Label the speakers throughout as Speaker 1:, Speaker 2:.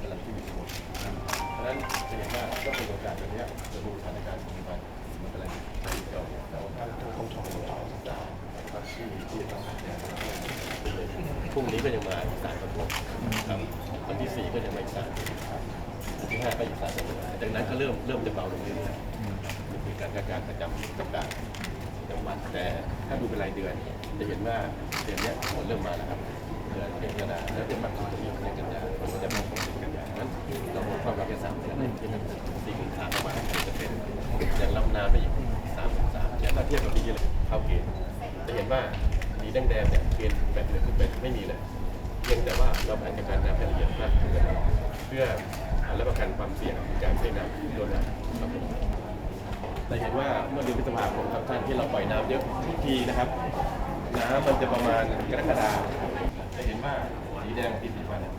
Speaker 1: กำลังที่มีผลเพราะฉะนั้นจะเห็นว่าก็เป็นโอกาสตรงนี้จะดูสถานการณ์ของมันมันกำลังไปเกี่ยวกับการท่อทุองต่างต่างที่ที่ต้องขัดแย้งพรุ่งนี้ก็ยังมาอีสานประท้ครับวันที่สี่ก็ยังมาอีสานวันที่ห้าก็อีสานประท้งจากนั้นก็เริ่มเริ่มจะเบาลงเรื่อยๆมันเป็นการกระจายประจำต่างๆจังหวัดแต่ถ้าดูเป็นรายเดือน จะเห็นว่าเดือนนี้ผนเริ่มมาแล้วครับ ดือนเดือนกรกฎาคมแล้วเดือนมกราคมเดือนกันยายนมันจะมาคงถึงกันยายนนั้นเราหมดความรักแค่สามเดือนที่มันสี่หมื่นสามประมาณจะเป็นอย่างลำน้ำไปอีกสามสามเนี่ยถ้าเทียบกับปีที่แล้วเข้าเกณฑ์จะเห็นว่ามีแดงๆเนี่ยเกณฑ์แบบเลยคือเป็นไม่มีเลยเพียงแต่ว่าเราแผนการน้ำให้ละเอียดมากขึ้นเพื่อรับประกันความเสี่ยงการใช้น้ำโดนน้ำครับผมเราเห็นว่าเมื่อเดือนพฤษภาคมครับท่านที่เราปล่อยน้ำเยอะทุกทีนะครับน้ำมันจะประมาณกรกฎาคม จะเห็นว่าสีแดงปีสีฟ้าเนี่ย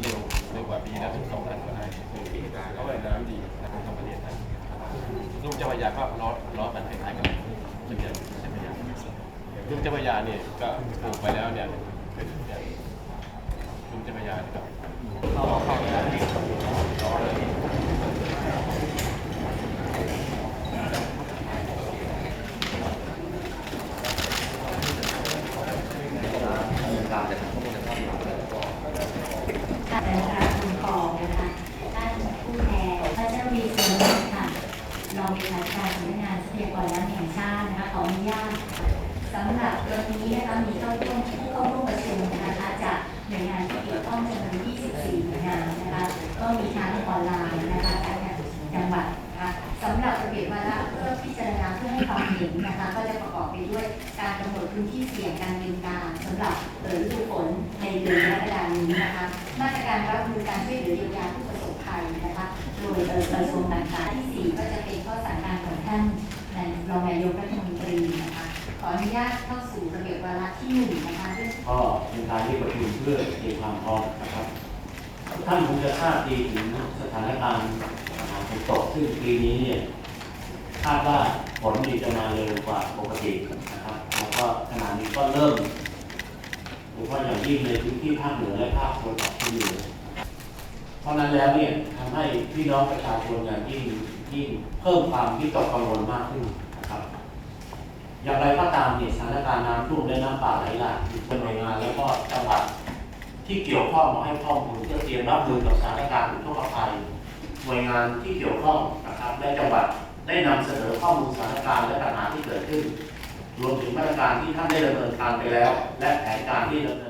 Speaker 1: เร็วเร็วกว่าปีนะถึงสองพันกว่าได้คือปีกาเขาว่ายน้ำดีนะครับทั้งประเทศไทยลูกเจ้าพญาก็ล้อล้อมันคล้ายๆกันเฉลี่ยเฉลี่ยลูกเจ้าพญาเนี่ยก็ปลูกไปแล้วเนี่ยเป็นลูกเจ้าพญาเนี่ยก็ล้อเข้าได้ล้อเลย
Speaker 2: ท่านประคุณกองนะคะท่านผู้แทนพระเจ้าวีสุนค่ะรองเลขาธิการสำนักงานทรัพยากรน้ำแห่งชาตินะคะขออนุญาตสำหรับวันนี้นะคะมีเข้าร่วมผู้เข้าร่วมประชุมนะคะจากหน่วยงานที่เกี่ยวข้องจำนวน24หน่วยงานนะคะก็มีทั้งออนไลน์นะคะจากจังหวัดนะคะสำหรับระเบียบวาระเพื่อพิจารณาเพื่อให้ความเห็นนะคะ ก็จะประกอบไปด้วยการกำหนดพื้นที่เสี่ยงการ หรับเอ่อฤดูฝนในเดือนกรกฎาคมนี้นะคะ มาตรการรับมือการช่วยเหลือเยียวยาผู้ประสบภัยนะคะ โดยกระทรวงต่างๆที่สี่ก็จะเป็นข้อสั่งการของท่านนายรองนายกรัฐมนตรีนะคะ ขออนุญาตเข้าสู่ระเบียบวาระที่หนึ่งนะคะเรื่อง
Speaker 3: ก็เป็นการที่ประชุมเพื่อเตรียมความพร้อมนะครับ ท่านคงจะทราบดีถึงสถานการณ์ฝนตกซึ่งปีนี้เนี่ยคาดว่าฝนดีจะมาเร็วกว่าปกตินะครับ แล้วก็ขณะนี้ก็เริ่ม ยเฉพาะอย่างยิ่งในพื้นที่ภาคเหนือและภาคตะวันออกเฉียงเหนือเพราะนั้นแล้วเนี่ยทำให้พี่น้องประชาชนอย่างยิ่งยิ่งเพิ่มความวิตกกังวลมากขึ้นนะครับอย่างไรก็ตามเนี่ยสถานการณ์น้ำท่วมและน้ำป่าไหลหลากเป็นหน่วยงานแล้วก็จังหวัดที่เกี่ยวข้องมาให้ข้อมูลเพื่อเตรียมรับมือกับสถานการณ์อุทกภัยหน่วยงานที่เกี่ยวข้องนะครับและจังหวัดได้นำเสนอข้อมูลสถานการณ์และปัญหาที่เกิดขึ้น รวมถึงมาตรการที่ท่านได้ดำเนินการไปแล้ว และแผนการที่ดำเนิน